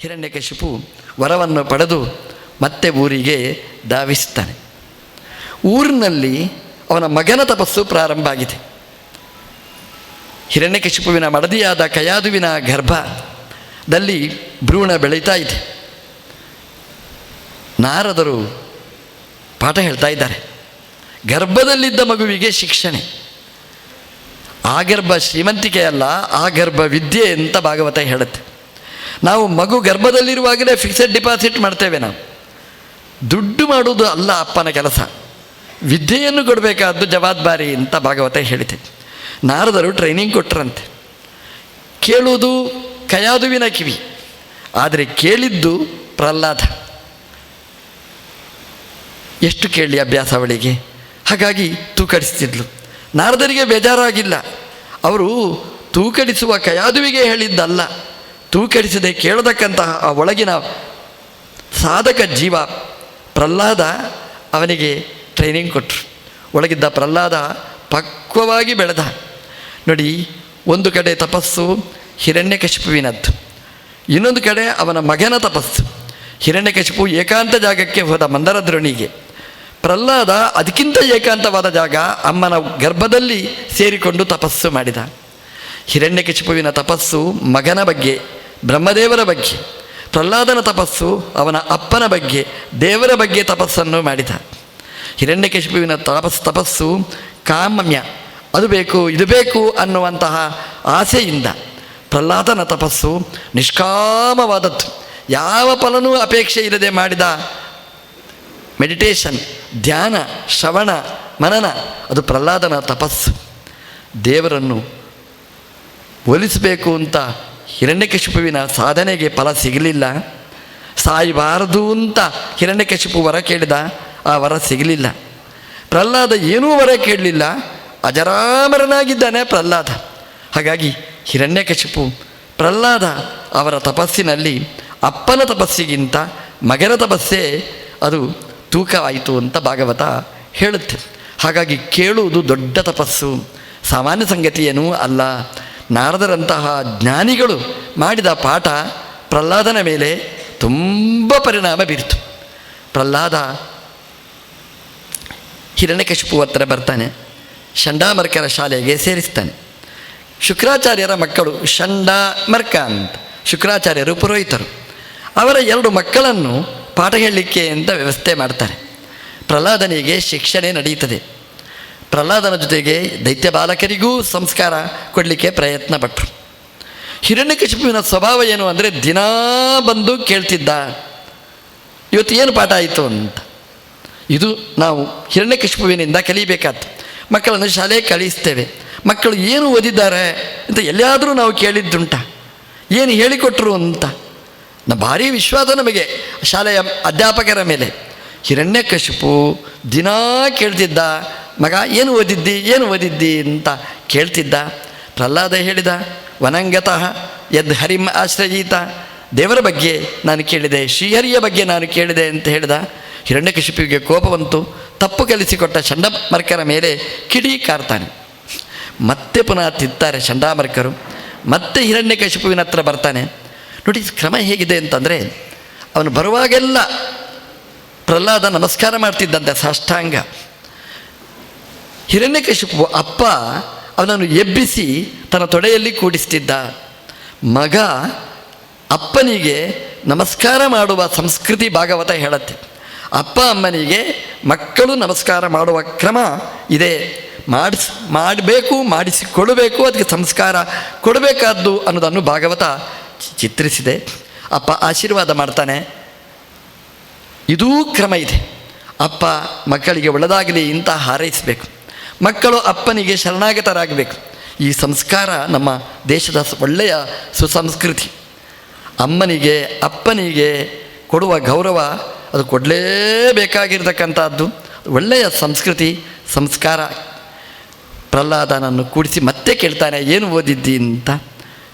ಹಿರಣ್ಯಕಶಿಪು ವರವನ್ನು ಪಡೆದು ಮತ್ತೆ ಊರಿಗೆ ಧಾವಿಸ್ತಾನೆ ಊರಿನಲ್ಲಿ ಅವನ ಮಗನ ತಪಸ್ಸು ಪ್ರಾರಂಭ ಆಗಿದೆ. ಹಿರಣ್ಯಕಶಿಪುವಿನ ಮಡದಿಯಾದ ಕಯಾದುವಿನ ಗರ್ಭದಲ್ಲಿ ಭ್ರೂಣ ಬೆಳೀತಾ ಇದೆ. ನಾರದರು ಪಾಠ ಹೇಳ್ತಾ ಇದ್ದಾರೆ. ಗರ್ಭದಲ್ಲಿದ್ದ ಮಗುವಿಗೆ ಶಿಕ್ಷಣೆ. ಆ ಗರ್ಭ ಶ್ರೀಮಂತಿಕೆಯಲ್ಲ, ಆ ಗರ್ಭ ವಿದ್ಯೆ ಅಂತ ಭಾಗವತ ಹೇಳುತ್ತೆ. ನಾವು ಮಗು ಗರ್ಭದಲ್ಲಿರುವಾಗಲೇ ಫಿಕ್ಸೆಡ್ ಡಿಪಾಸಿಟ್ ಮಾಡ್ತೇವೆ ನಾವು. ದುಡ್ಡು ಮಾಡುವುದು ಅಲ್ಲ ಅಪ್ಪನ ಕೆಲಸ. ವಿದ್ಯೆಯನ್ನು ಕೊಡಬೇಕಾದ್ದು ಜವಾಬ್ದಾರಿ ಅಂತ ಭಾಗವತ ಹೇಳಿದೆ. ನಾರದರು ಟ್ರೈನಿಂಗ್ ಕೊಟ್ಟರಂತೆ ಕೇಳುವುದು ಕಯಾದುವಿನ ಕಿವಿ. ಆದರೆ ಕೇಳಿದ್ದು ಪ್ರಹ್ಲಾದ. ಎಷ್ಟು ಕೇಳಿ ಅಭ್ಯಾಸ ಅವಳಿಗೆ? ಹಾಗಾಗಿ ತೂಕಡಿಸ್ತಿದ್ಲು. ನಾರದರಿಗೆ ಬೇಜಾರಾಗಿಲ್ಲ. ಅವರು ತೂಕಡಿಸುವ ಕಯಾದುವಿಗೆ ಹೇಳಿದ್ದಲ್ಲ. ತೂಕಡಿಸದೆ ಕೇಳತಕ್ಕಂತಹ ಆ ಒಳಗಿನ ಸಾಧಕ ಜೀವ ಪ್ರಹ್ಲಾದ ಅವನಿಗೆ ಟ್ರೈನಿಂಗ್ ಕೊಟ್ಟರು ಒಳಗಿದ್ದ ಪ್ರಹ್ಲಾದ ಪಕ್ವವಾಗಿ ಬೆಳೆದ. ನೋಡಿ, ಒಂದು ಕಡೆ ತಪಸ್ಸು ಹಿರಣ್ಯಕಶಿಪುವಿನದ್ದು ಇನ್ನೊಂದು ಕಡೆ ಅವನ ಮಗನ ತಪಸ್ಸು. ಹಿರಣ್ಯಕಶಿಪು ಏಕಾಂತ ಜಾಗಕ್ಕೆ ಹೋದ ಮಂದರದ್ರೋಣಿಗೆ. ಪ್ರಹ್ಲಾದ ಅದಕ್ಕಿಂತ ಏಕಾಂತವಾದ ಜಾಗ ಅಮ್ಮನ ಗರ್ಭದಲ್ಲಿ ಸೇರಿಕೊಂಡು ತಪಸ್ಸು ಮಾಡಿದ. ಹಿರಣ್ಯಕಶಿಪುವಿನ ತಪಸ್ಸು ಮಗನ ಬಗ್ಗೆ ಬ್ರಹ್ಮದೇವರ ಬಗ್ಗೆ, ಪ್ರಹ್ಲಾದನ ತಪಸ್ಸು ಅವನ ಅಪ್ಪನ ಬಗ್ಗೆ, ದೇವರ ಬಗ್ಗೆ ತಪಸ್ಸನ್ನು ಮಾಡಿದ. ಹಿರಣ್ಯಕಶಿಪುವಿನ ತಪಸ್, ತಪಸ್ಸು ಕಾಮಮ್ಯ ಅದು ಬೇಕು, ಇದು ಬೇಕು ಅನ್ನುವಂತಹ ಆಸೆಯಿಂದ ಪ್ರಹ್ಲಾದನ ತಪಸ್ಸು ನಿಷ್ಕಾಮವಾದದ್ದು. ಯಾವ ಫಲನೂ ಅಪೇಕ್ಷೆ ಇಲ್ಲದೆ ಮಾಡಿದ ಮೆಡಿಟೇಷನ್, ಧ್ಯಾನ, ಶ್ರವಣ, ಮನನ, ಅದು ಪ್ರಹ್ಲಾದನ ತಪಸ್ಸು. ದೇವರನ್ನು ಒಲಿಸಬೇಕು ಅಂತ ಹಿರಣ್ಯಕಶಿಪುವಿನ ಸಾಧನೆಗೆ ಫಲ ಸಿಗಲಿಲ್ಲ. ಸಾಯಬಾರದು ಅಂತ ಹಿರಣ್ಯಕಶಿಪು ವರ ಕೇಳಿದ, ಆ ವರ ಸಿಗಲಿಲ್ಲ. ಪ್ರಹ್ಲಾದ ಏನೂ ವರ ಕೇಳಲಿಲ್ಲ. ಅಜರಾಮರನಾಗಿದ್ದಾನೆ ಪ್ರಹ್ಲಾದ. ಹಾಗಾಗಿ ಹಿರಣ್ಯಕಶಿಪು ಪ್ರಹ್ಲಾದ ಅವರ ತಪಸ್ಸಿನಲ್ಲಿ ಅಪ್ಪನ ತಪಸ್ಸಿಗಿಂತ ಮಗನ ತಪಸ್ಸೇ ಅದು ತೂಕವಾಯಿತು ಅಂತ ಭಾಗವತ ಹೇಳುತ್ತೆ. ಹಾಗಾಗಿ ಕೇಳುವುದು ದೊಡ್ಡ ತಪಸ್ಸು. ಸಾಮಾನ್ಯ ಸಂಗತಿಯೇನೂ ಅಲ್ಲ. ನಾರದರಂತಹ ಜ್ಞಾನಿಗಳು ಮಾಡಿದ ಪಾಠ ಪ್ರಹ್ಲಾದನ ಮೇಲೆ ತುಂಬ ಪರಿಣಾಮ ಬೀರಿತು. ಪ್ರಹ್ಲಾದ ಹಿರಣ್ಯಕಶಿಪು ಹತ್ರ ಬರ್ತಾನೆ ಷಂಡಾಮರ್ಕರ ಶಾಲೆಗೆ ಸೇರಿಸ್ತಾನೆ. ಶುಕ್ರಾಚಾರ್ಯರ ಮಕ್ಕಳು ಷಂಡಾಮರ್ಕ ಅಂತ, ಶುಕ್ರಾಚಾರ್ಯರು ಪುರೋಹಿತರು. ಅವರ ಎರಡು ಮಕ್ಕಳನ್ನು ಪಾಠ ಹೇಳಲಿಕ್ಕೆ ಅಂತ ವ್ಯವಸ್ಥೆ ಮಾಡ್ತಾರೆ. ಪ್ರಹ್ಲಾದನಿಗೆ ಶಿಕ್ಷಣೆ ನಡೆಯುತ್ತದೆ ಪ್ರಹ್ಲಾದನ ಜೊತೆಗೆ ದೈತ್ಯ ಬಾಲಕರಿಗೂ ಸಂಸ್ಕಾರ ಕೊಡಲಿಕ್ಕೆ ಪ್ರಯತ್ನ ಪಟ್ಟರು ಹಿರಣ್ಯಕಶಿಪುವಿನ ಸ್ವಭಾವ ಏನು ಅಂದರೆ ದಿನಾ ಬಂದು ಕೇಳ್ತಿದ್ದ, ಇವತ್ತು ಏನು ಪಾಠ ಆಯಿತು? ಅಂತ. ಇದು ನಾವು ಹಿರಣ್ಯಕಶಿಪುವಿನಿಂದ ಕಲಿಬೇಕಾದ್ದು. ಮಕ್ಕಳನ್ನು ಶಾಲೆಗೆ ಕಳಿಸ್ತೇವೆ. ಮಕ್ಕಳು ಏನು ಓದಿದ್ದಾರೆ ಅಂತ ಎಲ್ಲಿಯಾದರೂ ನಾವು ಕೇಳಿದ್ದುಂಟ. ಏನು ಹೇಳಿಕೊಟ್ರು ಅಂತ. ಭಾರಿ ವಿಶ್ವಾಸ ನಮಗೆ, ಶಾಲೆಯ ಅಧ್ಯಾಪಕರ ಮೇಲೆ. ಹಿರಣ್ಯಕಶಿಪು ದಿನಾ ಕೇಳ್ತಿದ್ದ ಮಗ, ಏನು ಓದಿದ್ದಿ ಏನು ಓದಿದ್ದಿ ಅಂತ ಕೇಳ್ತಿದ್ದ. ಪ್ರಹ್ಲಾದ ಹೇಳಿದ, ವನಂಗತಃ ಯದ್ ಹರಿಂ ಆಶ್ರಯೀತ. ದೇವರ ಬಗ್ಗೆ ನಾನು ಕೇಳಿದೆ, ಶ್ರೀಹರಿಯ ಬಗ್ಗೆ ನಾನು ಕೇಳಿದೆ ಅಂತ ಹೇಳಿದ. ಹಿರಣ್ಯಕಶಿಪಿಗೆ ಕೋಪ ಬಂತು, ತಪ್ಪು ಕಲಿಸಿಕೊಟ್ಟ ಚಂಡಮರ್ಕರ ಮೇಲೆ ಕಿಡಿ ಕಾರ್ತಾನೆ. ಮತ್ತೆ ಪುನಃ ತಿತ್ತಾರೆ ಚಂಡಾಮರ್ಕರು ಮತ್ತೆ ಹಿರಣ್ಯಕಶಿಪುವಿನ ಹತ್ರ ಬರ್ತಾನೆ. ನೋಡಿ ಕ್ರಮ ಹೇಗಿದೆ ಅಂತಂದರೆ, ಅವನು ಬರುವಾಗೆಲ್ಲ ಪ್ರಹ್ಲಾದ ನಮಸ್ಕಾರ ಮಾಡ್ತಿದ್ದಂತೆ ಸಾಷ್ಟಾಂಗ. ಹಿರಣ್ಯಕಶಿಪು ಅಪ್ಪ ಅವನನ್ನು ಎಬ್ಬಿಸಿ ತನ್ನ ತೊಡೆಯಲ್ಲಿ ಕೂಡಿಸ್ತಿದ್ದ. ಮಗ ಅಪ್ಪನಿಗೆ ನಮಸ್ಕಾರ ಮಾಡುವ ಸಂಸ್ಕೃತಿ ಭಾಗವತ ಹೇಳುತ್ತೆ. ಅಪ್ಪ ಅಮ್ಮನಿಗೆ ಮಕ್ಕಳು ನಮಸ್ಕಾರ ಮಾಡುವ ಕ್ರಮ ಇದೆ. ಮಾಡಿಸ್, ಮಾಡಬೇಕು ಮಾಡಿಸಿಕೊಡಬೇಕು ಅದಕ್ಕೆ ಸಂಸ್ಕಾರ ಕೊಡಬೇಕಾದ್ದು ಅನ್ನೋದನ್ನು ಭಾಗವತ ಚಿತ್ರಿಸಿದೆ. ಅಪ್ಪ ಆಶೀರ್ವಾದ ಮಾಡ್ತಾನೆ. ಇದೂ ಕ್ರಮ ಇದೆ. ಅಪ್ಪ ಮಕ್ಕಳಿಗೆ ಒಳ್ಳೆದಾಗಲಿ ಇಂಥ ಹಾರೈಸಬೇಕು. ಮಕ್ಕಳು ಅಪ್ಪನಿಗೆ ಶರಣಾಗತರಾಗಬೇಕು. ಈ ಸಂಸ್ಕಾರ ನಮ್ಮ ದೇಶದ ಒಳ್ಳೆಯ ಸುಸಂಸ್ಕೃತಿ. ಅಮ್ಮನಿಗೆ, ಅಪ್ಪನಿಗೆ ಕೊಡುವ ಗೌರವ ಅದು ಕೊಡಲೇಬೇಕಾಗಿರ್ತಕ್ಕಂಥದ್ದು. ಒಳ್ಳೆಯ ಸಂಸ್ಕೃತಿ, ಸಂಸ್ಕಾರ. ಪ್ರಹ್ಲಾದನನ್ನು ಕೂಡಿಸಿ ಮತ್ತೆ ಕೇಳ್ತಾನೆ, ಏನು ಓದಿದ್ದಿ? ಅಂತ.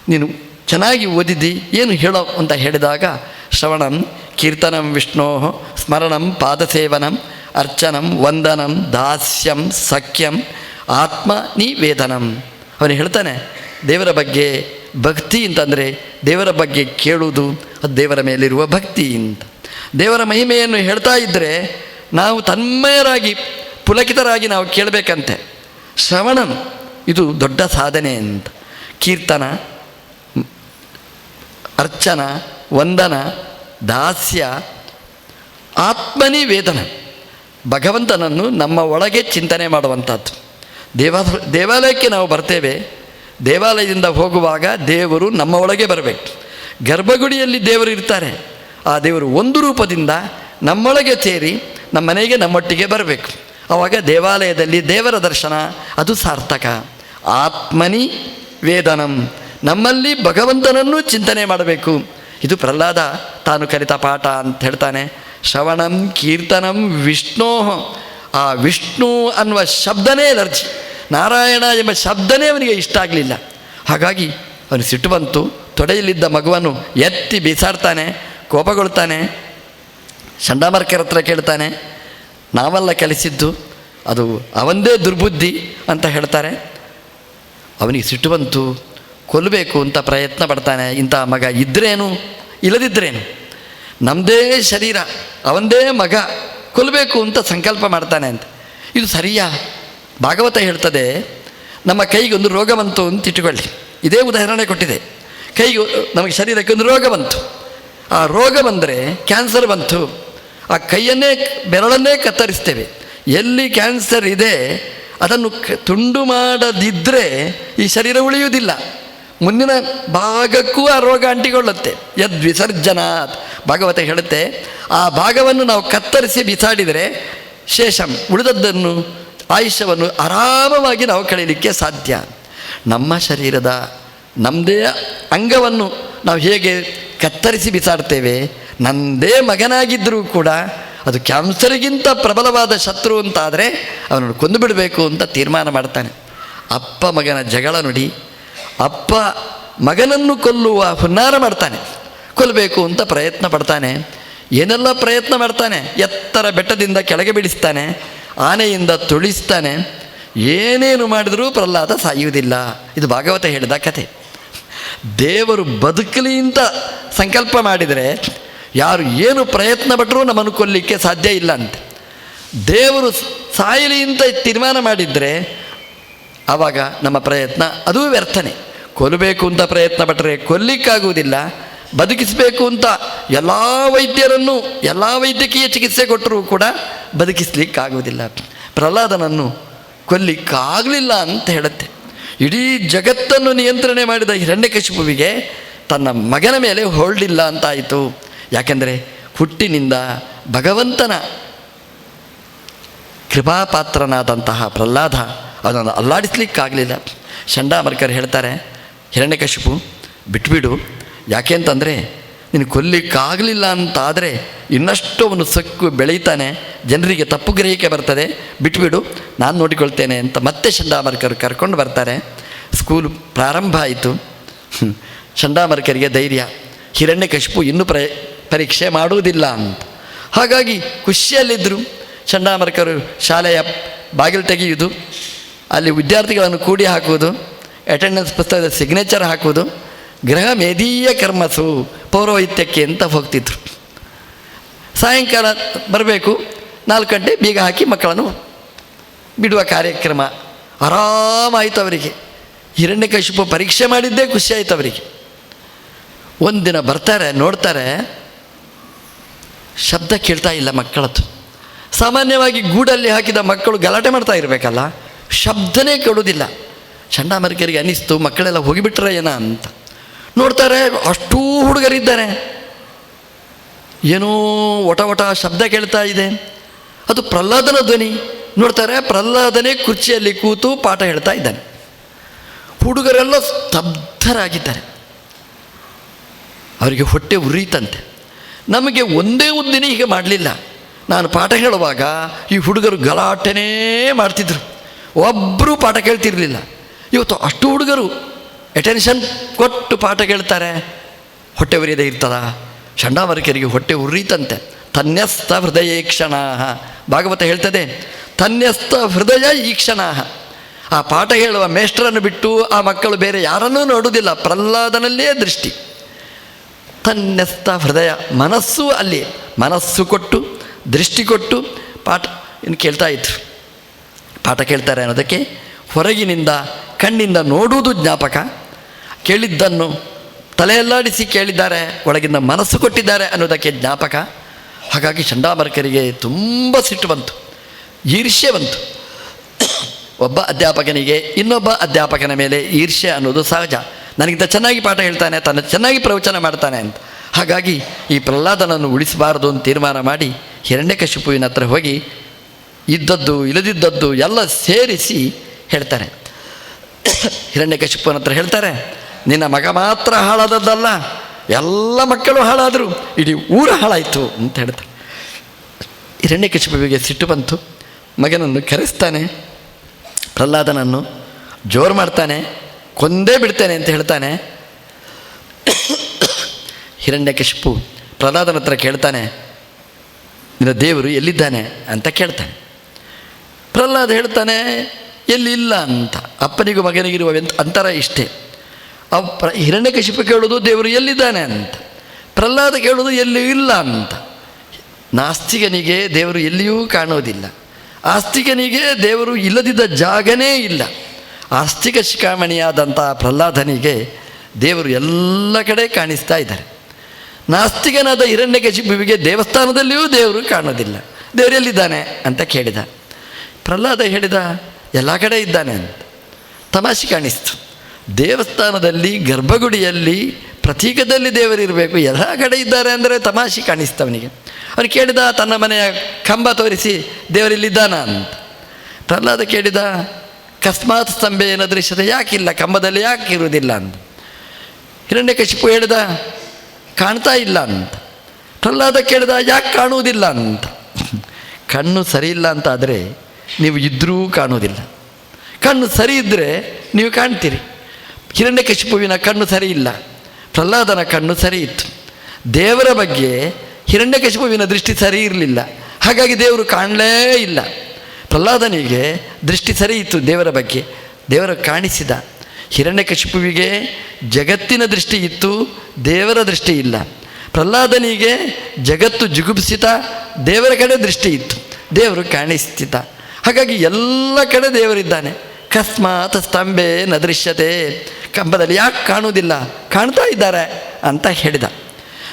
ನೀನು ಚೆನ್ನಾಗಿ ಓದಿದ್ದಿ, ಏನು ಹೇಳೋ? ಅಂತ ಹೇಳಿದಾಗ, ಶ್ರವಣಂ ಕೀರ್ತನಂ ವಿಷ್ಣೋ ಸ್ಮರಣಂ ಪಾದಸೇವನಂ ಅರ್ಚನಂ, ವಂದನಂ, ದಾಸ್ಯಂ, ಸಖ್ಯಂ, ಆತ್ಮ ನಿವೇದನಂ. ಅವನು ಹೇಳ್ತಾನೆ, ದೇವರ ಬಗ್ಗೆ ಭಕ್ತಿ ಅಂತಂದರೆ ದೇವರ ಬಗ್ಗೆ ಕೇಳುವುದು, ಅದು ದೇವರ ಮೇಲಿರುವ ಭಕ್ತಿ ಅಂತ. ದೇವರ ಮಹಿಮೆಯನ್ನು ಹೇಳ್ತಾ ಇದ್ದರೆ ನಾವು ತನ್ಮಯರಾಗಿ, ಪುಲಕಿತರಾಗಿ ನಾವು ಕೇಳಬೇಕಂತೆ. ಶ್ರವಣಂ, ಇದು ದೊಡ್ಡ ಸಾಧನೆ ಅಂತ. ಕೀರ್ತನ, ಅರ್ಚನ, ವಂದನ, ದಾಸ್ಯ ಆತ್ಮನಿ ವೇದನ ಭಗವಂತನನ್ನು ನಮ್ಮ ಒಳಗೆ ಚಿಂತನೆ ಮಾಡುವಂಥದ್ದು. ದೇವ ದೇವಾಲಯಕ್ಕೆ ನಾವು ಬರ್ತೇವೆ. ದೇವಾಲಯದಿಂದ ಹೋಗುವಾಗ ದೇವರು ನಮ್ಮ ಒಳಗೆ ಬರಬೇಕು. ಗರ್ಭಗುಡಿಯಲ್ಲಿ ದೇವರು ಇರ್ತಾರೆ. ಆ ದೇವರು ಒಂದು ರೂಪದಿಂದ ನಮ್ಮೊಳಗೆ ಸೇರಿ ನಮ್ಮ ಮನೆಗೆ ನಮ್ಮೊಟ್ಟಿಗೆ ಬರಬೇಕು. ಆವಾಗ ದೇವಾಲಯದಲ್ಲಿ ದೇವರ ದರ್ಶನ, ಅದು ಸಾರ್ಥಕ. ಆತ್ಮನಿ ವೇದನಂ. ನಮ್ಮಲ್ಲಿ ಭಗವಂತನನ್ನು ಚಿಂತನೆ ಮಾಡಬೇಕು. ಇದು ಪ್ರಹ್ಲಾದ ತಾನು ಕಲಿತ ಪಾಠ ಅಂತ ಹೇಳ್ತಾನೆ. ಶ್ರವಣಂ, ಕೀರ್ತನಂ ವಿಷ್ಣೋ ಆ ವಿಷ್ಣು ಅನ್ನುವ ಶಬ್ದನೇ ಎಲರ್ಜಿ ನಾರಾಯಣ ಎಂಬ ಶಬ್ದನೇ ಅವನಿಗೆ ಇಷ್ಟ ಆಗಲಿಲ್ಲ. ಹಾಗಾಗಿ ಅವನು ಸಿಟ್ಟು ಬಂತು. ತೊಡೆಯಲ್ಲಿದ್ದ ಮಗುವನ್ನು ಎತ್ತಿ ಬೀಸಾಡ್ತಾನೆ, ಕೋಪಗೊಳ್ತಾನೆ ಚಂಡಾಮರ್ಕರ ಹತ್ರ ಕೇಳ್ತಾನೆ, ನಾವೆಲ್ಲ ಕಲಿಸಿದ್ದು ಅದು ಅವಂದೇ ದುರ್ಬುದ್ಧಿ ಅಂತ ಹೇಳ್ತಾರೆ. ಅವನಿಗೆ ಸಿಟ್ಟು ಬಂತು. ಕೊಲ್ಲಬೇಕು ಅಂತ ಪ್ರಯತ್ನ ಪಡ್ತಾನೆ ಇಂಥ ಮಗ ಇದ್ರೇನು, ಇಲ್ಲದಿದ್ರೇನು? ನಮ್ಮದೇ ಶರೀರ ಅವಂದೇ ಮಗ ಕೊಲ್ಲಬೇಕು ಅಂತ ಸಂಕಲ್ಪ ಮಾಡ್ತಾನೆ ಅಂತ. ಇದು ಸರಿಯಾ? ಭಾಗವತ ಹೇಳ್ತದೆ, ನಮ್ಮ ಕೈಗೆ ಒಂದು ರೋಗ ಬಂತು ಅಂತ ಇಟ್ಟುಕೊಳ್ಳಿ. ಇದೇ ಉದಾಹರಣೆ ಕೊಟ್ಟಿದೆ. ಕೈಗೆ ನಮಗೆ ಶರೀರಕ್ಕೆ ಒಂದು ರೋಗ ಬಂತು. ಆ ರೋಗ ಬಂದರೆ ಕ್ಯಾನ್ಸರ್ ಬಂತು. ಆ ಕೈಯನ್ನೇ, ಬೆರಳನ್ನೇ ಕತ್ತರಿಸ್ತೇವೆ. ಎಲ್ಲಿ ಕ್ಯಾನ್ಸರ್ ಇದೆ, ಅದನ್ನು ತುಂಡು ಮಾಡದಿದ್ದರೆ ಈ ಶರೀರ ಉಳಿಯುವುದಿಲ್ಲ. ಮುಂದಿನ ಭಾಗಕ್ಕೂ ಆ ರೋಗ ಅಂಟಿಕೊಳ್ಳುತ್ತೆ. ಯದ್ ವಿಸರ್ಜನಾತ್. ಭಾಗವತ ಹೇಳುತ್ತೆ, ಆ ಭಾಗವನ್ನು ನಾವು ಕತ್ತರಿಸಿ ಬಿಸಾಡಿದರೆ ಶೇಷಂ, ಉಳಿದದ್ದನ್ನು, ಆಯುಷ್ಯವನ್ನು ಆರಾಮವಾಗಿ ನಾವು ಕಳೀಲಿಕ್ಕೆ ಸಾಧ್ಯ. ನಮ್ಮ ಶರೀರದ ನಮ್ಮದೇ ಅಂಗವನ್ನು ನಾವು ಹೇಗೆ ಕತ್ತರಿಸಿ ಬಿಸಾಡ್ತೇವೆ, ನಂದೇ ಮಗನಾಗಿದ್ದರೂ ಕೂಡ ಅದು ಕ್ಯಾನ್ಸರಿಗಿಂತ ಪ್ರಬಲವಾದ ಶತ್ರು ಅಂತಾದರೆ ಅವನನ್ನು ಕೊಂದು ಬಿಡಬೇಕು ಅಂತ ತೀರ್ಮಾನ ಮಾಡ್ತಾನೆ. ಅಪ್ಪ ಮಗನ ಜಗಳ ನುಡಿ ಅಪ್ಪ ಮಗನನ್ನು ಕೊಲ್ಲುವ ಹುನ್ನಾರ ಮಾಡ್ತಾನೆ. ಕೊಲ್ಲಬೇಕು ಅಂತ ಪ್ರಯತ್ನ ಪಡ್ತಾನೆ. ಏನೆಲ್ಲ ಪ್ರಯತ್ನ ಮಾಡ್ತಾನೆ? ಎತ್ತರ ಬೆಟ್ಟದಿಂದ ಕೆಳಗೆ ಬಿಡಿಸ್ತಾನೆ ಆನೆಯಿಂದ ತುಳಿಸ್ತಾನೆ. ಏನೇನು ಮಾಡಿದರೂ ಪ್ರಹ್ಲಾದ ಸಾಯುವುದಿಲ್ಲ. ಇದು ಭಾಗವತ ಹೇಳಿದ ಕಥೆ. ದೇವರು ಬದುಕಲಿ ಅಂತ ಸಂಕಲ್ಪ ಮಾಡಿದರೆ ಯಾರು ಏನು ಪ್ರಯತ್ನ ಪಟ್ಟರೂ ನಮ್ಮನ್ನು ಕೊಲ್ಲಿಕ್ಕೆ ಸಾಧ್ಯ ಇಲ್ಲ ಅಂತ. ದೇವರು ಸಾಯಲಿ ಅಂತ ತೀರ್ಮಾನ ಮಾಡಿದರೆ ಆವಾಗ ನಮ್ಮ ಪ್ರಯತ್ನ ಅದೂ ವ್ಯರ್ಥನೆ. ಕೊಲ್ಲಬೇಕು ಅಂತ ಪ್ರಯತ್ನ ಪಟ್ಟರೆ ಕೊಲ್ಲಿಕ್ಕಾಗುವುದಿಲ್ಲ. ಬದುಕಿಸಬೇಕು ಅಂತ ಎಲ್ಲ ವೈದ್ಯರನ್ನು, ಎಲ್ಲ ವೈದ್ಯಕೀಯ ಚಿಕಿತ್ಸೆ ಕೊಟ್ಟರೂ ಕೂಡ ಬದುಕಿಸ್ಲಿಕ್ಕಾಗುವುದಿಲ್ಲ. ಪ್ರಹ್ಲಾದನನ್ನು ಕೊಲ್ಲಿಕ್ಕಾಗಲಿಲ್ಲ ಅಂತ ಹೇಳುತ್ತೆ. ಇಡೀ ಜಗತ್ತನ್ನು ನಿಯಂತ್ರಣೆ ಮಾಡಿದ ಹಿರಣ್ಯಕಶಿಪುವಿಗೆ ತನ್ನ ಮಗನ ಮೇಲೆ ಹೋಲ್ಡಿಲ್ಲ ಅಂತಾಯಿತು. ಯಾಕೆಂದರೆ ಹುಟ್ಟಿನಿಂದ ಭಗವಂತನ ಕೃಪಾಪಾತ್ರನಾದಂತಹ ಪ್ರಹ್ಲಾದ ಅದನ್ನು ಅಲ್ಲಾಡಿಸ್ಲಿಕ್ಕಾಗಲಿಲ್ಲ. ಚಂಡಾಮರ್ಕರ್ ಹೇಳ್ತಾರೆ ಹಿರಣ್ಯಕಶಿಪು ಬಿಟ್ಬಿಡು. ಯಾಕೆ ಅಂತಂದರೆ, ನೀನು ಕೊಲ್ಲಿಕ್ಕಾಗಲಿಲ್ಲ ಅಂತಾದರೆ ಇನ್ನಷ್ಟು ಅವನು ಸಕ್ಕು ಬೆಳೀತಾನೆ, ಜನರಿಗೆ ತಪ್ಪು ಗ್ರಹಿಕೆ ಬರ್ತದೆ. ಬಿಟ್ಬಿಡು, ನಾನು ನೋಡಿಕೊಳ್ತೇನೆ ಅಂತ ಮತ್ತೆ ಚಂಡಾಮರ್ಕರು ಕರ್ಕೊಂಡು ಬರ್ತಾರೆ. ಸ್ಕೂಲ್ ಪ್ರಾರಂಭ ಆಯಿತು. ಚಂಡಾಮರ್ಕರಿಗೆ ಧೈರ್ಯ. ಹಿರಣ್ಯಕಶಿಪು ಇನ್ನೂ ಪ್ರ ಪರೀಕ್ಷೆ ಮಾಡುವುದಿಲ್ಲ ಅಂತ. ಹಾಗಾಗಿ ಖುಷಿಯಲ್ಲಿದ್ದರು ಚಂಡಾಮರ್ಕರು ಶಾಲೆಯ ಬಾಗಿಲು ತೆಗೆಯುವುದು. ಅಲ್ಲಿ ವಿದ್ಯಾರ್ಥಿಗಳನ್ನು ಕೂಡಿ ಹಾಕುವುದು ಅಟೆಂಡೆನ್ಸ್ ಪುಸ್ತಕದ ಸಿಗ್ನೇಚರ್ ಹಾಕುವುದು, ಗೃಹ ಮೇದೀಯ ಕರ್ಮಸು ಪೌರೋಹಿತ್ಯಕ್ಕೆ ಅಂತ ಹೋಗ್ತಿದ್ರು. ಸಾಯಂಕಾಲ ಬರಬೇಕು, ನಾಲ್ಕು ಗಂಟೆ ಬೀಗ ಹಾಕಿ ಮಕ್ಕಳನ್ನು ಬಿಡುವ ಕಾರ್ಯಕ್ರಮ ಆರಾಮಾಯಿತು ಅವರಿಗೆ. ಹಿರಣ್ಯಕಶಿಪು ಪರೀಕ್ಷೆ ಮಾಡಿದ್ದೇ ಖುಷಿ ಆಯಿತು ಅವರಿಗೆ ಒಂದಿನ ಬರ್ತಾರೆ, ನೋಡ್ತಾರೆ, ಶಬ್ದ ಕೇಳ್ತಾ ಇಲ್ಲ ಮಕ್ಕಳದ್ದು. ಸಾಮಾನ್ಯವಾಗಿ ಗೂಡಲ್ಲಿ ಹಾಕಿದ ಮಕ್ಕಳು ಗಲಾಟೆ ಮಾಡ್ತಾ ಇರಬೇಕಲ್ಲ ಶಬ್ದನೇ ಕೇಳೋದಿಲ್ಲ. ಚಂಡಾಮರಿಕರಿಗೆ ಅನ್ನಿಸ್ತು, ಮಕ್ಕಳೆಲ್ಲ ಹೋಗಿಬಿಟ್ರೆ ಏನ ಅಂತ. ನೋಡ್ತಾರೆ, ಅಷ್ಟೂ ಹುಡುಗರಿದ್ದಾರೆ. ಏನೋ ಒಟ ಒಟ ಶಬ್ದ ಕೇಳ್ತಾ ಇದೆ. ಅದು ಪ್ರಹ್ಲಾದನ ಧ್ವನಿ. ನೋಡ್ತಾರೆ, ಪ್ರಹ್ಲಾದನೇ ಕುರ್ಚಿಯಲ್ಲಿ ಕೂತು ಪಾಠ ಹೇಳ್ತಾ ಇದ್ದಾನೆ. ಹುಡುಗರೆಲ್ಲ ಸ್ತಬ್ಧರಾಗಿದ್ದಾರೆ. ಅವರಿಗೆ ಹೊಟ್ಟೆ ಉರಿತಂತೆ. ನಮಗೆ ಒಂದೇ ದಿನ ಹೀಗೆ ಮಾಡಲಿಲ್ಲ. ನಾನು ಪಾಠ ಹೇಳುವಾಗ ಈ ಹುಡುಗರು ಗಲಾಟೆನೇ ಮಾಡ್ತಿದ್ರು. ಒಬ್ಬರೂ ಪಾಠ ಕೇಳ್ತಿರ್ಲಿಲ್ಲ. ಇವತ್ತು ಅಷ್ಟು ಹುಡುಗರು ಅಟೆನ್ಷನ್ ಕೊಟ್ಟು ಪಾಠ ಕೇಳ್ತಾರೆ. ಹೊಟ್ಟೆ ಉರಿಯದೇ ಇರ್ತದ? ಚಂಡಾಮರಿಕರಿಗೆ ಹೊಟ್ಟೆ ಉರಿತಂತೆ. ತನ್ಯಸ್ಥ ಹೃದಯ ಈಕ್ಷಣ ಭಾಗವತ ಹೇಳ್ತದೆ, ತನ್ಯಸ್ಥ ಹೃದಯ ಈಕ್ಷಣ ಆ ಪಾಠ ಹೇಳುವ ಮೇಷ್ಟ್ರನ್ನು ಬಿಟ್ಟು ಆ ಮಕ್ಕಳು ಬೇರೆ ಯಾರನ್ನೂ ನೋಡುವುದಿಲ್ಲ. ಪ್ರಹ್ಲಾದನಲ್ಲೇ ದೃಷ್ಟಿ. ತನ್ಯಸ್ಥ ಹೃದಯ ಮನಸ್ಸು ಅಲ್ಲಿ ಮನಸ್ಸು ಕೊಟ್ಟು, ದೃಷ್ಟಿ ಕೊಟ್ಟು ಪಾಠ ಇನ್ನು ಕೇಳ್ತಾ ಇದ್ರು. ಪಾಠ ಕೇಳ್ತಾರೆ ಅನ್ನೋದಕ್ಕೆ ಹೊರಗಿನಿಂದ ಕಣ್ಣಿಂದ ನೋಡುವುದು ಜ್ಞಾಪಕ. ಕೇಳಿದ್ದನ್ನು ತಲೆಯಲ್ಲಾಡಿಸಿ ಕೇಳಿದ್ದಾರೆ, ಒಳಗಿಂದ ಮನಸ್ಸು ಕೊಟ್ಟಿದ್ದಾರೆ ಅನ್ನೋದಕ್ಕೆ ಜ್ಞಾಪಕ. ಹಾಗಾಗಿ ಚಂಡಾಮರ್ಕರಿಗೆ ತುಂಬ ಸಿಟ್ಟು ಬಂತು, ಈರ್ಷ್ಯೆ ಬಂತು. ಒಬ್ಬ ಅಧ್ಯಾಪಕನಿಗೆ ಇನ್ನೊಬ್ಬ ಅಧ್ಯಾಪಕನ ಮೇಲೆ ಈರ್ಷ್ಯೆ ಅನ್ನೋದು ಸಹಜ. ನನಗಿಂತ ಚೆನ್ನಾಗಿ ಪಾಠ ಹೇಳ್ತಾನೆ, ತನ್ನ ಚೆನ್ನಾಗಿ ಪ್ರವಚನ ಮಾಡ್ತಾನೆ ಅಂತ. ಹಾಗಾಗಿ ಈ ಪ್ರಹ್ಲಾದನನ್ನು ಉಳಿಸಬಾರದು ಅಂತ ತೀರ್ಮಾನ ಮಾಡಿ, ಹಿರಣ್ಯಕಶಿಪುವಿನ ಹತ್ರ ಹೋಗಿ ಇದ್ದದ್ದು, ಇಲ್ಲದಿದ್ದದ್ದು ಎಲ್ಲ ಸೇರಿಸಿ ಹೇಳ್ತಾರೆ. ಹಿರಣ್ಯಕಶಿಪ್ಪನ ಹತ್ರ ಹೇಳ್ತಾರೆ, ನಿನ್ನ ಮಗ ಮಾತ್ರ ಹಾಳಾದದ್ದಲ್ಲ, ಎಲ್ಲ ಮಕ್ಕಳು ಹಾಳಾದರು, ಇಡೀ ಊರ ಹಾಳಾಯಿತು ಅಂತ ಹೇಳ್ತಾರೆ. ಹಿರಣ್ಯಕಶಿಪುವಿಗೆ ಸಿಟ್ಟು ಬಂತು. ಮಗನನ್ನು ಕರೆಸ್ತಾನೆ, ಪ್ರಹ್ಲಾದನನ್ನು ಜೋರು ಮಾಡ್ತಾನೆ, ಕೊಂದೇ ಬಿಡ್ತೇನೆ ಅಂತ ಹೇಳ್ತಾನೆ. ಹಿರಣ್ಯಕಶಿಪು ಪ್ರಹ್ಲಾದನ ಹತ್ರ ಕೇಳ್ತಾನೆ, ನಿನ್ನ ದೇವರು ಎಲ್ಲಿದ್ದಾನೆ? ಅಂತ ಕೇಳ್ತಾನೆ. ಪ್ರಹ್ಲಾದ ಹೇಳ್ತಾನೆ ಎಲ್ಲಿಲ್ಲ ಅಂತ. ಅಪ್ಪನಿಗೂ ಮಗನಿಗಿರುವ ಅಂತರ ಇಷ್ಟೇ. ಅವ ಪ್ರ ಹಿರಣ್ಯಕಶಿಪು ಕೇಳೋದು ದೇವರು ಎಲ್ಲಿದ್ದಾನೆ ಅಂತ. ಪ್ರಹ್ಲಾದ ಕೇಳೋದು ಎಲ್ಲಿಯೂ ಇಲ್ಲ ಅಂತ. ನಾಸ್ತಿಕನಿಗೆ ದೇವರು ಎಲ್ಲಿಯೂ ಕಾಣುವುದಿಲ್ಲ. ಆಸ್ತಿಕನಿಗೆ ದೇವರು ಇಲ್ಲದಿದ್ದ ಜಾಗನೇ ಇಲ್ಲ. ಆಸ್ತಿಕ ಶಿಖಾಮಣಿಯಾದಂಥ ಪ್ರಹ್ಲಾದನಿಗೆ ದೇವರು ಎಲ್ಲ ಕಡೆ ಕಾಣಿಸ್ತಾ ಇದ್ದಾರೆ. ನಾಸ್ತಿಕನಾದ ಹಿರಣ್ಯಕಶಿಪುವಿಗೆ ದೇವಸ್ಥಾನದಲ್ಲಿಯೂ ದೇವರು ಕಾಣೋದಿಲ್ಲ ದೇವರು ಎಲ್ಲಿದ್ದಾನೆ ಅಂತ ಕೇಳಿದ. ಪ್ರಹ್ಲಾದ ಹೇಳಿದ, ಎಲ್ಲ ಕಡೆ ಇದ್ದಾನೆ ಅಂತ. ತಮಾಷೆ ಕಾಣಿಸ್ತು. ದೇವಸ್ಥಾನದಲ್ಲಿ, ಗರ್ಭಗುಡಿಯಲ್ಲಿ, ಪ್ರತೀಕದಲ್ಲಿ ದೇವರಿರಬೇಕು ಎಲ್ಲ ಕಡೆ ಇದ್ದಾರೆ ಅಂದರೆ ತಮಾಷೆ ಕಾಣಿಸ್ತು ಅವನಿಗೆ. ಅವನು ಕೇಳಿದ, ತನ್ನ ಮನೆಯ ಕಂಬ ತೋರಿಸಿ ದೇವರಿಲ್ಲಿದ್ದಾನ ಅಂತ. ಪ್ರಹ್ಲಾದ ಕೇಳಿದ ಕಸ್ಮಾತ್ ಸ್ತಂಭೆ ಏನೋ ದೃಶ್ಯತೆ ಯಾಕಿಲ್ಲ? ಕಂಬದಲ್ಲಿ ಯಾಕೆ ಇರುವುದಿಲ್ಲ? ಅಂತ. ಹಿರಣ್ಯಕಶಿಪು ಹೇಳಿದ, ಕಾಣ್ತಾ ಇಲ್ಲ ಅಂತ. ಪ್ರಹ್ಲಾದ ಕೇಳಿದ, ಯಾಕೆ ಕಾಣುವುದಿಲ್ಲ? ಅಂತ. ಕಣ್ಣು ಸರಿ ಇಲ್ಲ ಅಂತ ಆದರೆ ನೀವು ಇದ್ದರೂ ಕಾಣುವುದಿಲ್ಲ. ಕಣ್ಣು ಸರಿ ಇದ್ದರೆ ನೀವು ಕಾಣ್ತೀರಿ. ಹಿರಣ್ಯಕಶಿಪುವಿನ ಕಣ್ಣು ಸರಿ ಇಲ್ಲ. ಪ್ರಹ್ಲಾದನ ಕಣ್ಣು ಸರಿ ಇತ್ತು. ದೇವರ ಬಗ್ಗೆ ಹಿರಣ್ಯಕಶಿಪುವಿನ ದೃಷ್ಟಿ ಸರಿ ಇರಲಿಲ್ಲ. ಹಾಗಾಗಿ ದೇವರು ಕಾಣಲೇ ಇಲ್ಲ. ಪ್ರಹ್ಲಾದನಿಗೆ ದೃಷ್ಟಿ ಸರಿ ಇತ್ತು ದೇವರ ಬಗ್ಗೆ. ದೇವರ ಕಾಣಿಸಿದ. ಹಿರಣ್ಯಕಶಿಪುವಿಗೆ ಜಗತ್ತಿನ ದೃಷ್ಟಿ ಇತ್ತು, ದೇವರ ದೃಷ್ಟಿ ಇಲ್ಲ. ಪ್ರಹ್ಲಾದನಿಗೆ ಜಗತ್ತು ಜುಗುಪ್ಸಿತ, ದೇವರ ಕಡೆ ದೃಷ್ಟಿ ಇತ್ತು. ದೇವರು ಕಾಣಿಸ್ತಿದ್ದ. ಹಾಗಾಗಿ ಎಲ್ಲ ಕಡೆ ದೇವರಿದ್ದಾನೆ. ಕಸ್ಮಾತ್ ಸ್ತಂಭೆ ನ ದೃಶ್ಯತೆ. ಕಂಬದಲ್ಲಿ ಯಾಕೆ ಕಾಣುವುದಿಲ್ಲ? ಕಾಣ್ತಾ ಇದ್ದಾರೆ ಅಂತ ಹೇಳಿದ.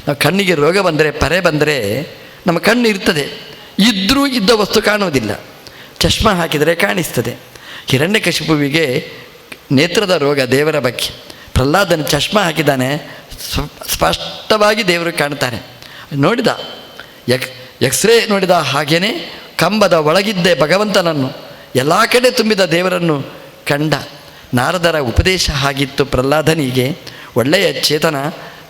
ನಾವು ಕಣ್ಣಿಗೆ ರೋಗ ಬಂದರೆ, ಪರೆ ಬಂದರೆ ನಮ್ಮ ಕಣ್ಣು ಇರ್ತದೆ. ಇದ್ದರೂ ಇದ್ದ ವಸ್ತು ಕಾಣುವುದಿಲ್ಲ. ಚಶ್ಮ ಹಾಕಿದರೆ ಕಾಣಿಸ್ತದೆ. ಹಿರಣ್ಯಕಶಿಪುವಿಗೆ ನೇತ್ರದ ರೋಗ ದೇವರ ಬಗ್ಗೆ. ಪ್ರಹ್ಲಾದನ ಚಶ್ಮ ಹಾಕಿದ್ದಾನೆ. ಸ್ಪಷ್ಟವಾಗಿ ದೇವರು ಕಾಣ್ತಾನೆ ನೋಡಿದ? ಎಕ್ಸ್ ಎಕ್ಸ್ರೇ ನೋಡಿದ ಹಾಗೇನೆ ಕಂಬದ ಒಳಗಿದ್ದೆ ಭಗವಂತನನ್ನು. ಎಲ್ಲ ಕಡೆ ತುಂಬಿದ ದೇವರನ್ನು ಕಂಡ. ನಾರದರ ಉಪದೇಶ ಆಗಿತ್ತು ಪ್ರಹ್ಲಾದನಿಗೆ. ಒಳ್ಳೆಯ ಚೇತನ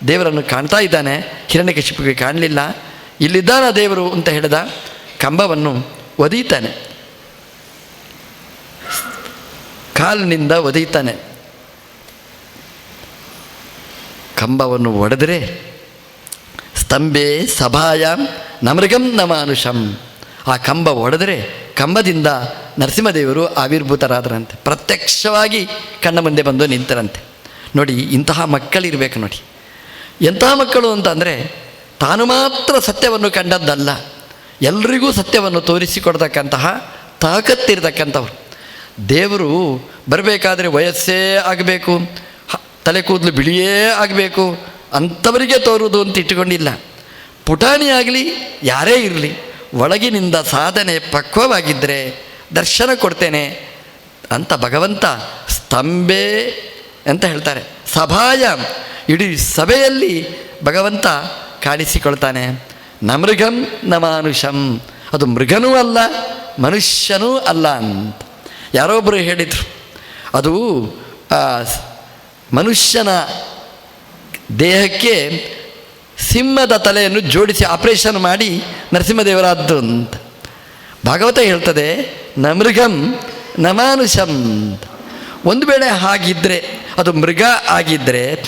ದೇವರನ್ನು ಕಾಣ್ತಾ ಇದ್ದಾನೆ. ಹಿರಣ್ಯಕಶಿಪಿಗೆ ಕಾಣಲಿಲ್ಲ. ಇಲ್ಲಿದ್ದಾನ ದೇವರು ಅಂತ ಹೇಳಿದ. ಕಂಬವನ್ನು ಒದೀತಾನೆ. ಕಾಲಿನಿಂದ ಒದೀತಾನೆ. ಕಂಬವನ್ನು ಒಡೆದರೆ, ಸ್ತಂಭೆ ಸಭಾಯಾಂ ನಮೃಗಂ ನಮಾನುಷಂ. ಆ ಕಂಬ ಒಡೆದರೆ ಕಂಬದಿಂದ ನರಸಿಂಹದೇವರು ಆವಿರ್ಭೂತರಾದರಂತೆ. ಪ್ರತ್ಯಕ್ಷವಾಗಿ ಕಣ್ಣ ಮುಂದೆ ಬಂದು ನಿಂತರಂತೆ. ನೋಡಿ, ಇಂತಹ ಮಕ್ಕಳಿರಬೇಕು ನೋಡಿ. ಎಂತಹ ಮಕ್ಕಳು ಅಂತಂದರೆ ತಾನು ಮಾತ್ರ ಸತ್ಯವನ್ನು ಕಂಡದ್ದಲ್ಲ. ಎಲ್ರಿಗೂ ಸತ್ಯವನ್ನು ತೋರಿಸಿಕೊಡ್ತಕ್ಕಂತಹ ತಾಕತ್ತಿರತಕ್ಕಂಥವ್ರು. ದೇವರು ಬರಬೇಕಾದ್ರೆ ವಯಸ್ಸೇ ಆಗಬೇಕು ತಲೆ ಕೂದಲು ಬಿಳಿಯೇ ಆಗಬೇಕು, ಅಂಥವರಿಗೆ ತೋರುವುದು ಅಂತ ಇಟ್ಟುಕೊಂಡಿಲ್ಲ. ಪುಟಾಣಿ ಆಗಲಿ ಯಾರೇ ಇರಲಿ ಒಳಗಿನಿಂದ ಸಾಧನೆ ಪಕ್ವವಾಗಿದ್ದರೆ ದರ್ಶನ ಕೊಡ್ತೇನೆ ಅಂತ ಭಗವಂತ ಸ್ತಂಭೆ ಅಂತ ಹೇಳ್ತಾರೆ. ಸಭಾಯ, ಇಡೀ ಸಭೆಯಲ್ಲಿ ಭಗವಂತ ಕಾಣಿಸಿಕೊಳ್ತಾನೆ. ನ ಮೃಗಂ ನ ಮಾನುಷಂ. ಅದು ಮೃಗನೂ ಅಲ್ಲ, ಮನುಷ್ಯನೂ ಅಲ್ಲ ಅಂತ. ಯಾರೊಬ್ಬರು ಹೇಳಿದರು, ಅದು ಮನುಷ್ಯನ ದೇಹಕ್ಕೆ ಸಿಂಹದ ತಲೆಯನ್ನು ಜೋಡಿಸಿ ಆಪರೇಷನ್ ಮಾಡಿ ನರಸಿಂಹದೇವರಾದ್ದು ಅಂತ ಭಾಗವತ ಹೇಳ್ತದೆ, ನಮೃಗಂ ನಮಾನುಷಂ. ಒಂದು ವೇಳೆ ಹಾಗಿದ್ದರೆ ಅದು ಮೃಗ ಆಗಿದ್ದರೆ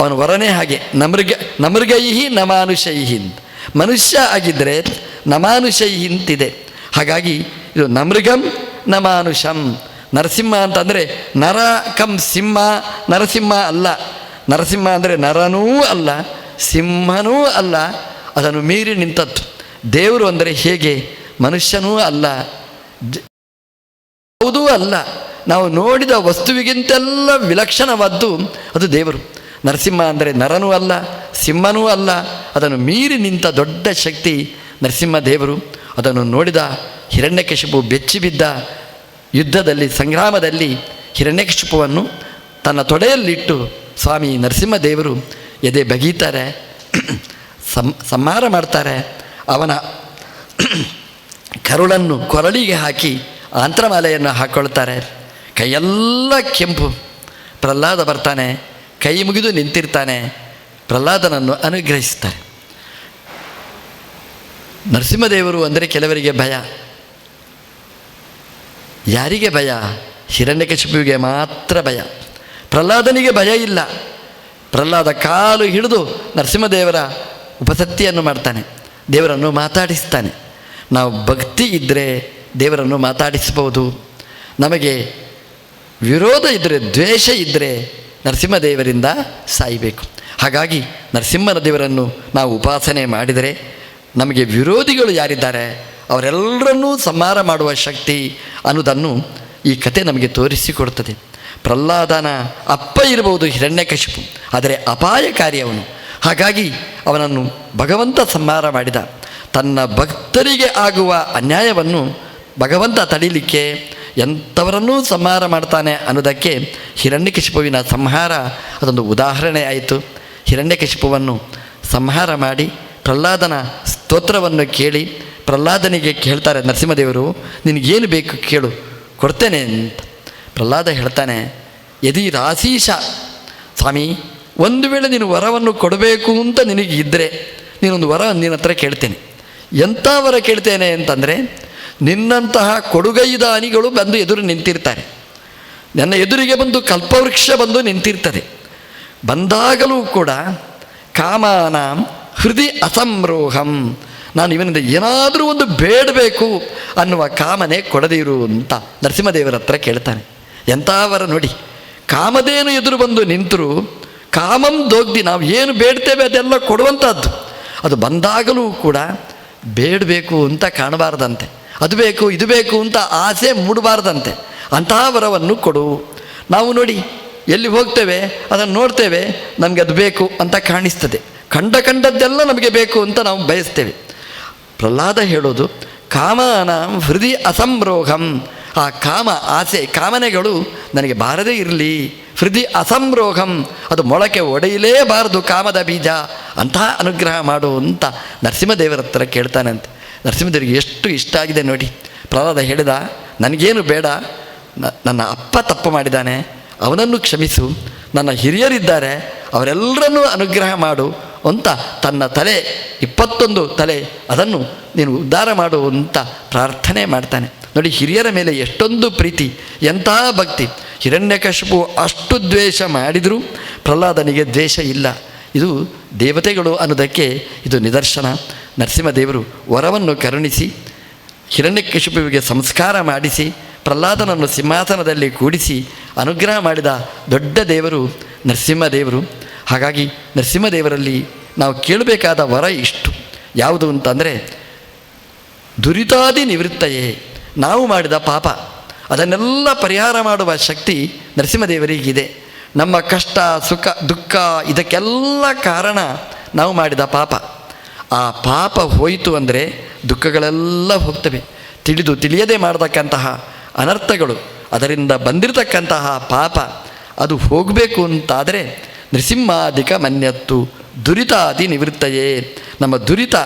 ಅವನ ವರನೇ ಹಾಗೆ, ನಮೃಗ, ನಮೃಗೈಹಿ ನಮಾನುಷೈಹಿ. ಮನುಷ್ಯ ಆಗಿದ್ದರೆ ನಮಾನುಷೈಹಿ ಅಂತಿದೆ ಹಾಗಾಗಿ ಇದು ನಮೃಗಂ ನಮಾನುಷಂ. ನರಸಿಂಹ ಅಂತಂದರೆ ನರ ಕಂ ಸಿಂಹ, ನರಸಿಂಹ ಅಲ್ಲ. ನರಸಿಂಹ ಅಂದರೆ ನರನೂ ಅಲ್ಲ. ಸಿಂಹನೂ ಅಲ್ಲ, ಅದನ್ನು ಮೀರಿ ನಿಂತದ್ದು. ದೇವರು ಅಂದರೆ ಹೇಗೆ? ಮನುಷ್ಯನೂ ಅಲ್ಲ. ಯಾವುದೂ ಅಲ್ಲ. ನಾವು ನೋಡಿದ ವಸ್ತುವಿಗಿಂತೆಲ್ಲ ವಿಲಕ್ಷಣವಾದ್ದು ಅದು ದೇವರು. ನರಸಿಂಹ ಅಂದರೆ ನರನೂ ಅಲ್ಲ, ಸಿಂಹನೂ ಅಲ್ಲ. ಅದನ್ನು ಮೀರಿ ನಿಂತ ದೊಡ್ಡ ಶಕ್ತಿ ನರಸಿಂಹ ದೇವರು. ಅದನ್ನು ನೋಡಿದ ಹಿರಣ್ಯಕಶಿಪು ಬೆಚ್ಚಿಬಿದ್ದ ಯುದ್ಧದಲ್ಲಿ, ಸಂಗ್ರಾಮದಲ್ಲಿ ಹಿರಣ್ಯಕಶಿಪುವನ್ನು ತನ್ನ ತೊಡೆಯಲ್ಲಿಟ್ಟು ಸ್ವಾಮಿ ನರಸಿಂಹ ದೇವರು ಎದೆ ಬಗೀತಾರೆ, ಸಂ, ಸಂಹಾರ ಮಾಡ್ತಾರೆ. ಅವನ ಕರುಳನ್ನು ಕೊರಳಿಗೆ ಹಾಕಿ ಆಂತ್ರಮಾಲೆಯನ್ನು ಹಾಕ್ಕೊಳ್ತಾರೆ ಕೈಯೆಲ್ಲ ಕೆಂಪು. ಪ್ರಹ್ಲಾದ ಬರ್ತಾನೆ, ಕೈ ಮುಗಿದು ನಿಂತಿರ್ತಾನೆ. ಪ್ರಹ್ಲಾದನನ್ನು ಅನುಗ್ರಹಿಸ್ತಾರೆ. ನರಸಿಂಹದೇವರು ಅಂದರೆ ಕೆಲವರಿಗೆ ಭಯ. ಯಾರಿಗೆ ಭಯ? ಹಿರಣ್ಯಕಶಿಪುವಿಗೆ ಮಾತ್ರ ಭಯ. ಪ್ರಹ್ಲಾದನಿಗೆ ಭಯ ಇಲ್ಲ. ಪ್ರಹ್ಲಾದ ಕಾಲು ಹಿಡಿದು ನರಸಿಂಹದೇವರ ಉಪಸತ್ತಿಯನ್ನು ಮಾಡ್ತಾನೆ. ದೇವರನ್ನು ಮಾತಾಡಿಸ್ತಾನೆ. ನಾವು ಭಕ್ತಿ ಇದ್ದರೆ ದೇವರನ್ನು ಮಾತಾಡಿಸ್ಬೋದು ನಮಗೆ ವಿರೋಧ ಇದ್ದರೆ ದ್ವೇಷ ಇದ್ದರೆ ನರಸಿಂಹದೇವರಿಂದ ಸಾಯಬೇಕು. ಹಾಗಾಗಿ ನರಸಿಂಹನ ದೇವರನ್ನು ನಾವು ಉಪಾಸನೆ ಮಾಡಿದರೆ ನಮಗೆ ವಿರೋಧಿಗಳು ಯಾರಿದ್ದಾರೆ, ಅವರೆಲ್ಲರನ್ನೂ ಸಂಹಾರ ಮಾಡುವ ಶಕ್ತಿ ಅನ್ನೋದನ್ನು ಈ ಕತೆ ನಮಗೆ ತೋರಿಸಿಕೊಡ್ತದೆ ಪ್ರಹ್ಲಾದನ ಅಪ್ಪ ಇರಬಹುದು ಹಿರಣ್ಯಕಶಿಪು ಆದರೆ ಅಪಾಯಕಾರಿ ಅವನು. ಹಾಗಾಗಿ ಅವನನ್ನು ಭಗವಂತ ಸಂಹಾರ ಮಾಡಿದ. ತನ್ನ ಭಕ್ತರಿಗೆ ಆಗುವ ಅನ್ಯಾಯವನ್ನು ಭಗವಂತ ತಡೀಲಿಕ್ಕೆ ಎಂಥವರನ್ನೂ ಸಂಹಾರ ಮಾಡ್ತಾನೆ ಅನ್ನೋದಕ್ಕೆ ಹಿರಣ್ಯಕಶಿಪುವಿನ ಸಂಹಾರ ಅದೊಂದು ಉದಾಹರಣೆ ಆಯಿತು. ಹಿರಣ್ಯಕಶಿಪುವನ್ನು ಸಂಹಾರ ಮಾಡಿ ಪ್ರಹ್ಲಾದನ ಸ್ತೋತ್ರವನ್ನು ಕೇಳಿ ಪ್ರಹ್ಲಾದನಿಗೆ ಕೇಳ್ತಾರೆ, ನರಸಿಂಹದೇವರು, ನಿನಗೇನು ಬೇಕು ಕೇಳು, ಕೊಡ್ತೇನೆ ಅಂತ. ಪ್ರಹ್ಲಾದ ಹೇಳ್ತಾನೆ ಯದಿ ರಾಸೀಶ ಸ್ವಾಮಿ, ಒಂದು ವೇಳೆ ನೀನು ವರವನ್ನು ಕೊಡಬೇಕು ಅಂತ ನಿನಗೆ ಇದ್ದರೆ ನೀನೊಂದು ವರ ನಿನ್ನ ಹತ್ರ ಕೇಳ್ತೇನೆ. ಎಂಥ ವರ ಕೇಳ್ತೇನೆ ಅಂತಂದರೆ, ನಿನ್ನಂತಹ ಕೊಡುಗೈದಾನಿಗಳು ಬಂದು ಎದುರು ನಿಂತಿರ್ತಾರೆ. ನನ್ನ ಎದುರಿಗೆ ಬಂದು ಕಲ್ಪವೃಕ್ಷ ಬಂದು ನಿಂತಿರ್ತದೆ. ಬಂದಾಗಲೂ ಕೂಡ ಕಾಮಾನಾಂ ಹೃದಯ ಅಸಂರೋಹಂ, ನಾನು ಇವನಿಂದ ಏನಾದರೂ ಒಂದು ಬೇಡಬೇಕು ಅನ್ನುವ ಕಾಮನೆ ಕೊಡದಿರು ಅಂತ ನರಸಿಂಹದೇವರ ಹತ್ರ ಕೇಳ್ತಾನೆ. ಎಂಥವರ ನೋಡಿ, ಕಾಮದೇನು ಎದುರು ಬಂದು ನಿಂತರೂ, ಕಾಮಂ ದೋಗ್ದಿ ನಾವು ಏನು ಬೇಡ್ತೇವೆ ಅದೆಲ್ಲ ಕೊಡುವಂಥದ್ದು. ಅದು ಬಂದಾಗಲೂ ಕೂಡ ಬೇಡಬೇಕು ಅಂತ ಕಾಣಬಾರ್ದಂತೆ, ಅದು ಬೇಕು, ಇದು ಬೇಕು ಅಂತ ಆಸೆ ಮೂಡಬಾರ್ದಂತೆ. ಅಂತಹ ವರವನ್ನು ಕೊಡು. ನಾವು ನೋಡಿ, ಎಲ್ಲಿ ಹೋಗ್ತೇವೆ, ಅದನ್ನು ನೋಡ್ತೇವೆ, ನಮಗೆ ಅದು ಬೇಕು ಅಂತ ಕಾಣಿಸ್ತದೆ. ಕಂಡ ಕಂಡದ್ದೆಲ್ಲ ನಮಗೆ ಬೇಕು ಅಂತ ನಾವು ಬಯಸ್ತೇವೆ. ಪ್ರಹ್ಲಾದ ಹೇಳೋದು, ಕಾಮನ ಹೃದಯ ಅಸಂರೋಹಂ. ಆ ಕಾಮ ಆಸೆ, ಕಾಮನೆಗಳು ನನಗೆ ಬಾರದೇ ಇರಲಿ. ಹೃದಯ ಅಸಂರೋಹಂ, ಅದು ಮೊಳಕೆ ಒಡೆಯಲೇಬಾರದು ಕಾಮದ ಬೀಜ. ಅಂತಹ ಅನುಗ್ರಹ ಮಾಡು ಅಂತ ನರಸಿಂಹದೇವರ ಹತ್ರ ಕೇಳ್ತಾನಂತೆ ನರಸಿಂಹದೇವರಿಗೆ ಎಷ್ಟು ಇಷ್ಟ ಆಗಿದೆ ನೋಡಿ. ಪ್ರಹ್ಲಾದ ಹೇಳಿದ, ನನಗೇನು ಬೇಡ. ನನ್ನ ಅಪ್ಪ ತಪ್ಪು ಮಾಡಿದ್ದಾನೆ. ಅವನನ್ನು ಕ್ಷಮಿಸು. ನನ್ನ ಹಿರಿಯರಿದ್ದಾರೆ. ಅವರೆಲ್ಲರನ್ನೂ ಅನುಗ್ರಹ ಮಾಡು ಅಂತ ತನ್ನ ತಲೆ, ಇಪ್ಪತ್ತೊಂದು ತಲೆ, ಅದನ್ನು ನೀನು ಉದ್ಧಾರ ಮಾಡು ಅಂತ ಪ್ರಾರ್ಥನೆ ಮಾಡ್ತಾನೆ. ನೋಡಿ, ಹಿರಿಯರ ಮೇಲೆ ಎಷ್ಟೊಂದು ಪ್ರೀತಿ ಎಂತಹ ಭಕ್ತಿ. ಹಿರಣ್ಯಕಶಿಪು ಅಷ್ಟು ದ್ವೇಷ ಮಾಡಿದರೂ, ಪ್ರಹ್ಲಾದನಿಗೆ ದ್ವೇಷ ಇಲ್ಲ. ಇದು ದೇವತೆಗಳು ಅನ್ನೋದಕ್ಕೆ ಇದು ನಿದರ್ಶನ. ನರಸಿಂಹದೇವರು ವರವನ್ನು ಕರುಣಿಸಿ ಹಿರಣ್ಯಕಶಿಪುವಿಗೆ ಸಂಸ್ಕಾರ ಮಾಡಿಸಿ, ಪ್ರಹ್ಲಾದನನ್ನು ಸಿಂಹಾಸನದಲ್ಲಿ ಕೂಡಿಸಿ ಅನುಗ್ರಹ ಮಾಡಿದ ದೊಡ್ಡ ದೇವರು ನರಸಿಂಹದೇವರು. ಹಾಗಾಗಿ ನರಸಿಂಹದೇವರಲ್ಲಿ ನಾವು ಕೇಳಬೇಕಾದ ವರ ಇಷ್ಟು. ಯಾವುದು ಅಂತಂದರೆ, ದುರಿತಾದಿ ನಿವೃತ್ತಯೇ. ನಾವು ಮಾಡಿದ ಪಾಪ, ಅದನ್ನೆಲ್ಲ ಪರಿಹಾರ ಮಾಡುವ ಶಕ್ತಿ ನರಸಿಂಹದೇವರಿಗಿದೆ. ನಮ್ಮ ಕಷ್ಟ, ಸುಖ, ದುಃಖ, ಇದಕ್ಕೆಲ್ಲ ಕಾರಣ ನಾವು ಮಾಡಿದ ಪಾಪ. ಆ ಪಾಪ ಹೋಯಿತು ಅಂದರೆ ದುಃಖಗಳೆಲ್ಲ ಹೋಗ್ತವೆ. ತಿಳಿದು ತಿಳಿಯದೆ ಮಾಡತಕ್ಕಂತಹ ಅನರ್ಥಗಳು, ಅದರಿಂದ ಬಂದಿರತಕ್ಕಂತಹ ಪಾಪ, ಅದು ಹೋಗಬೇಕು ಅಂತಾದರೆ ನೃಸಿಂಹಾಧಿಕ ಮನ್ಯತ್ತು ದುರಿತಾದಿ ನಿವೃತ್ತಯೇ. ನಮ್ಮ ದುರಿತ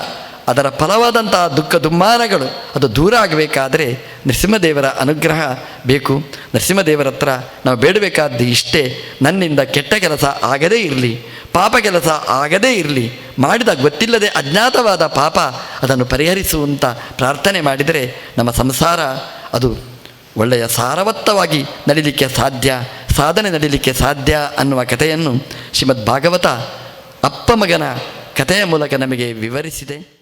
ಅದರ ಫಲವಾದಂತಹ ದುಃಖ ದುಮ್ಮಾನಗಳು ಅದು ದೂರ ಆಗಬೇಕಾದರೆ ನರಸಿಂಹದೇವರ ಅನುಗ್ರಹ ಬೇಕು. ನರಸಿಂಹದೇವರ ಹತ್ರ ನಾವು ಬೇಡಬೇಕಾದ್ದು ಇಷ್ಟೇ, ನನ್ನಿಂದ ಕೆಟ್ಟ ಕೆಲಸ ಆಗದೇ ಇರಲಿ, ಪಾಪ ಕೆಲಸ ಆಗದೇ ಇರಲಿ ಮಾಡಿದ ಗೊತ್ತಿಲ್ಲದೆ ಅಜ್ಞಾತವಾದ ಪಾಪ ಅದನ್ನು ಪರಿಹರಿಸುವಂತ ಪ್ರಾರ್ಥನೆ ಮಾಡಿದರೆ ನಮ್ಮ ಸಂಸಾರ ಅದು ಒಳ್ಳೆಯ ಸಾರವತ್ತವಾಗಿ ನಡೀಲಿಕ್ಕೆ ಸಾಧ್ಯ, ಸಾಧನೆ ನಡೀಲಿಕ್ಕೆ ಸಾಧ್ಯ ಅನ್ನುವ ಕಥೆಯನ್ನು ಶ್ರೀಮದ್ ಭಾಗವತ ಅಪ್ಪ ಮಗನ ಕಥೆಯ ಮೂಲಕ ನಮಗೆ ವಿವರಿಸಿದೆ.